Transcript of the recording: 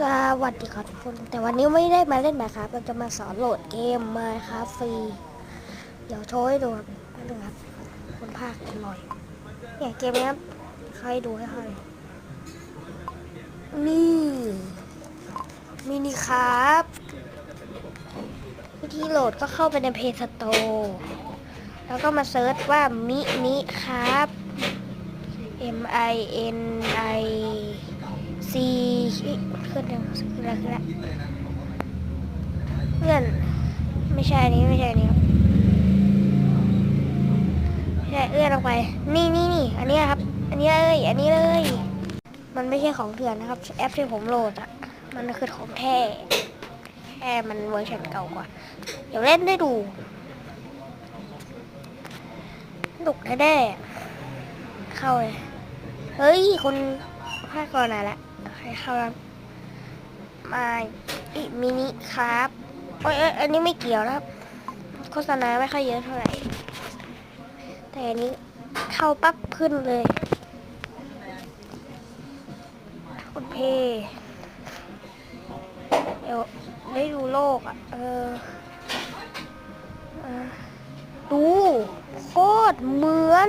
สวัสดีครับทุกคน แต่วันนี้ไม่ได้มาเล่นแบบครับเราจะมาสอนโหลดเกมมาครับฟรี เดี๋ยวโชว์ให้ดูครับนี่ดูครับ คนภาคกันหน่อย เนี่ยเกมนี้ครับใครดูให้ใครนี่มินิครับ วิธีโหลดก็เข้าไปในเพจสโตร์แล้วก็มาเซิร์ชว่ามินิครับ M I N I ขึ้นแล้วขึ้นแล้วขึ้นแล้วเพื่อนไม่ใช่นี้ไม่ใช่นี้ไม่ใช่เอื้อนลงไป นี่นี่นี่อันนี้ครับ อันนี้เลยอันนี้เลย มันไม่ใช่ของเถื่อนนะครับ แอปที่ผมโหลดอะมันคือของแท้แค่มันเวอร์ชันเก่ากว่า เดี๋ยวเล่นได้ดูดุกแน่เข้าเลย เฮ้ย คนภาคก่อนไหนละใครเข้าแล้ว มาอีมินิครับโอ้ยอันนี้ไม่เกี่ยวนะครับโฆษณาไม่ค่อยเยอะเท่าไหร่ แต่อันนี้เข้าปั๊บขึ้นเลยคุณเพเดี๋ยวได้ดูโลกอะ เออเออดูโคตรเหมือน